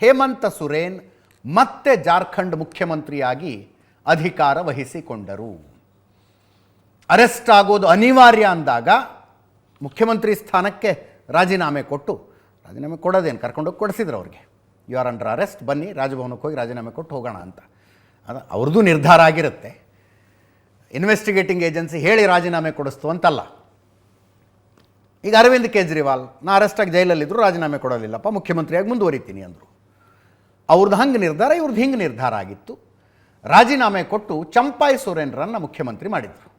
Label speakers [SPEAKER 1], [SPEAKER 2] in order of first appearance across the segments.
[SPEAKER 1] ಹೇಮಂತ ಸುರೇನ್ ಮತ್ತೆ ಜಾರ್ಖಂಡ್ ಮುಖ್ಯಮಂತ್ರಿಯಾಗಿ ಅಧಿಕಾರ ವಹಿಸಿಕೊಂಡರು. ಅರೆಸ್ಟ್ ಆಗೋದು ಅನಿವಾರ್ಯ ಅಂದಾಗ ಮುಖ್ಯಮಂತ್ರಿ ಸ್ಥಾನಕ್ಕೆ ರಾಜೀನಾಮೆ ಕೊಟ್ಟು, ರಾಜೀನಾಮೆ ಕೊಡೋದೇನು? ಕರ್ಕೊಂಡೋಗಿ ಕೊಡಿಸಿದ್ರು ಅವ್ರಿಗೆ. ಯು ಆರ್ ಅಂಡರ್ ಅರೆಸ್ಟ್ ಬನ್ನಿ, ರಾಜಭವನಕ್ಕೆ ಹೋಗಿ ರಾಜೀನಾಮೆ ಕೊಟ್ಟು ಹೋಗೋಣ ಅಂತ. ಅದು ಅವ್ರದ್ದು ನಿರ್ಧಾರ ಆಗಿರುತ್ತೆ. ಇನ್ವೆಸ್ಟಿಗೇಟಿಂಗ್ ಏಜೆನ್ಸಿ ಹೇಳಿ ರಾಜೀನಾಮೆ ಕೊಡಿಸ್ತು ಅಂತಲ್ಲ. ಈಗ ಅರವಿಂದ್ ಕೇಜ್ರಿವಾಲ್, ನಾ ಅರೆಸ್ಟಾಗಿ ಜೈಲಲ್ಲಿದ್ದರು ರಾಜೀನಾಮೆ ಕೊಡಲಿಲ್ಲಪ್ಪ, ಮುಖ್ಯಮಂತ್ರಿಯಾಗಿ ಮುಂದುವರಿತೀನಿ ಅಂದರು. ಅವ್ರದ್ದು ಹಂಗೆ ನಿರ್ಧಾರ, ಇವ್ರದ್ದು ಹಿಂಗೆ ನಿರ್ಧಾರ ಆಗಿತ್ತು. ರಾಜೀನಾಮೆ ಕೊಟ್ಟು ಚಂಪಾಯಿ ಸೊರೇನ್ರನ್ನ ಮುಖ್ಯಮಂತ್ರಿ ಮಾಡಿದರು.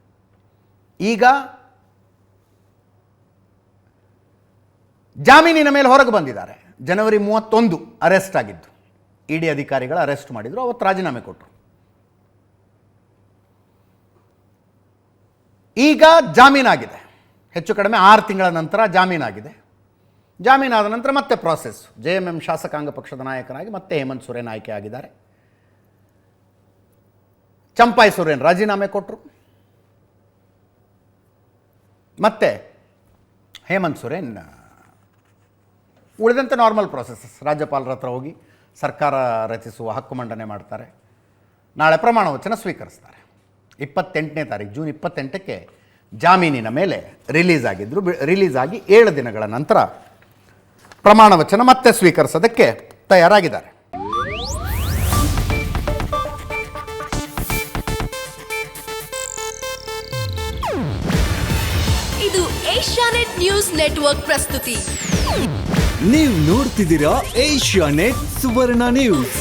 [SPEAKER 1] ಈಗ ಜಾಮೀನಿನ ಮೇಲೆ ಹೊರಗೆ ಬಂದಿದ್ದಾರೆ. ಜನವರಿ ಮೂವತ್ತೊಂದು ಅರೆಸ್ಟ್ ಆಗಿದ್ದು. ಇ ಡಿ ಅಧಿಕಾರಿಗಳು ಅರೆಸ್ಟ್ ಮಾಡಿದರು, ಅವತ್ತು ರಾಜೀನಾಮೆ ಕೊಟ್ಟರು ಈಗ ಜಾಮೀನಾಗಿದೆ. ಹೆಚ್ಚು ಕಡಿಮೆ ಆರು ತಿಂಗಳ ನಂತರ ಜಾಮೀನಾಗಿದೆ. ಜಾಮೀನಾದ ನಂತರ ಮತ್ತೆ ಪ್ರಾಸೆಸ್ ಜೆ ಎಂ ಎಂ ಶಾಸಕಾಂಗ ಪಕ್ಷದ ನಾಯಕನಾಗಿ ಮತ್ತೆ ಹೇಮಂತ್ ಸೊರೇನ್ ಆಯ್ಕೆ ಆಗಿದ್ದಾರೆ. ಚಂಪಾಯಿ ಸೊರೇನ್ ರಾಜೀನಾಮೆ ಕೊಟ್ಟರು ಮತ್ತೆ ಹೇಮಂತ್ ಸೊರೇನ್ ಉಳಿದಂತೆ ನಾರ್ಮಲ್ ಪ್ರಾಸೆಸಸ್ ರಾಜ್ಯಪಾಲರ ಹತ್ರ ಹೋಗಿ ಸರ್ಕಾರ ರಚಿಸುವ ಹಕ್ಕು ಮಂಡನೆ ಮಾಡ್ತಾರೆ. ನಾಳೆ ಪ್ರಮಾಣ ವಚನ ಸ್ವೀಕರಿಸ್ತಾರೆ. ಇಪ್ಪತ್ತೆಂಟನೇ ತಾರೀಕು ಜೂನ್ ಇಪ್ಪತ್ತೆಂಟಕ್ಕೆ ಜಾಮೀನಿನ ಮೇಲೆ ರಿಲೀಸ್ ಆಗಿದ್ದರು ರಿಲೀಸ್ ಆಗಿ ಏಳು ದಿನಗಳ ನಂತರ ಪ್ರಮಾಣ ವಚನ ಮತ್ತೆ ಸ್ವೀಕರಿಸೋದಕ್ಕೆ ತಯಾರಾಗಿದ್ದಾರೆ.
[SPEAKER 2] ಇದು ಏಷ್ಯಾನೆಟ್ ನ್ಯೂಸ್ ನೆಟ್ವರ್ಕ್ ಪ್ರಸ್ತುತಿ.
[SPEAKER 3] ನೀವು ನೋಡ್ತಿದ್ದೀರಾ ಏಷ್ಯಾ ನೆಟ್ ಸುವರ್ಣ ನ್ಯೂಸ್.